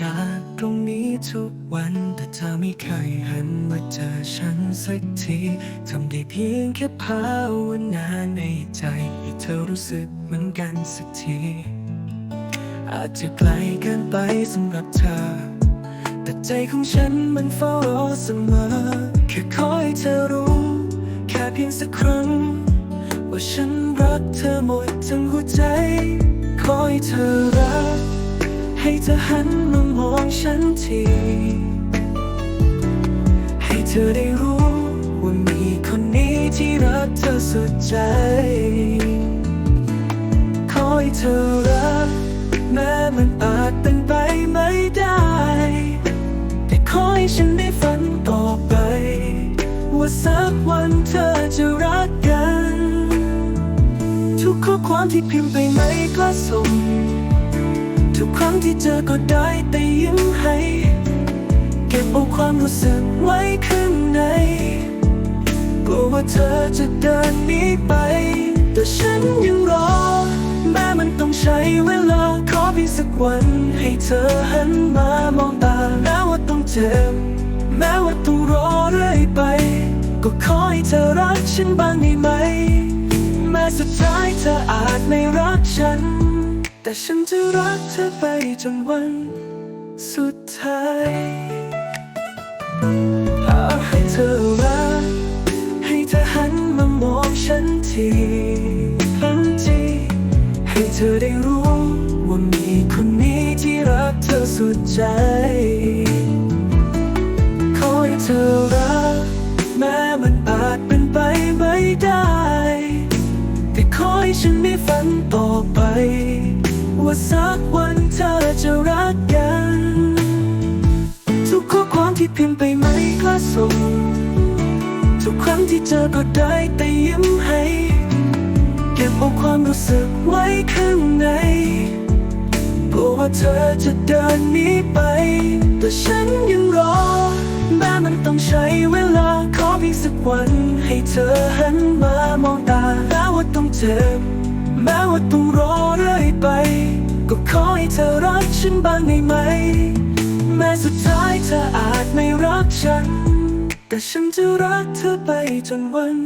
จากตรงนี้ทุกวันแต่เธอไม่เคยหันมาเจอฉันสักทีทำได้เพียงแค่ภาวนาในใจให้เธอรู้สึกเหมือนกันสักที อาจจะไกลเกินไปสำหรับเธอ แต่ใจของฉันมันเฝ้ารอเสมอ แค่ขอให้เธอรู้ แค่เพียงสักครั้ง ว่าฉันรักเธอหมดทั้งหัวใจขอให้เธอรัก ให้เธอหันมามองฉันที ให้เธอได้รู้ว่ามีคนนี้ที่รักเธอสุดใจ ขอให้เธอรักแม้มันอาจเป็นไปไม่ได้ แต่ขอให้ฉันได้ฝันต่อไป ว่าสักวันเธอจะรักกัน ทุกข้อความที่พิมพ์ไปไม่กล้าส่ง ครั้งที่เจอก็ได้แต่ยิ้มให้ เก็บเอาความรู้สึกไว้ข้างใน กลัวว่าเธอจะเดินหนีไป แต่ฉันยังรอ แม้มันต้องใช้เวลาขอเพียงสักวัน ให้เธอหันมามองตาแม้ว่าต้องเจ็บ แม้ว่าต้องรอเรื่อยไป ก็ขอให้เธอรักฉันบ้างได้ไหม แม้สุดท้ายเธออาจไม่รักฉัน แต่ฉันจะรักเธอไปจนวันสุดท้ายอาให้เธอรัก ให้เธอหันมามองฉันทีทันทีให้เธอได้รู้ว่ามีคนนี้ที่รักเธอสุดใจขอให้เธอรัก แม้มันอาจเป็นไปไม่ได้ แต่ขอให้ฉันได้ฝันต่อไป ว่าสักวันเธอจะรักกัน ทุกข้อความที่พิมพ์ไปไม่กล้าส่ง ทุกครั้งที่เจอก็ได้แต่ยิ้มให้ เก็บเอาความรู้สึกไว้ข้างในกลัวว่าเธอจะเดินหนีไป แต่ฉันยังรอ แม้มันต้องใช้เวลาขอเพียงสักวัน ให้เธอหันมามองตาแม้ว่าต้องเจ็บแม้ว่าต้องรอ ขอให้เธอรักฉันบ้างได้ไหม แม้สุดท้ายเธออาจไม่รักฉัน แต่ฉันจะรักเธอไปจนวัน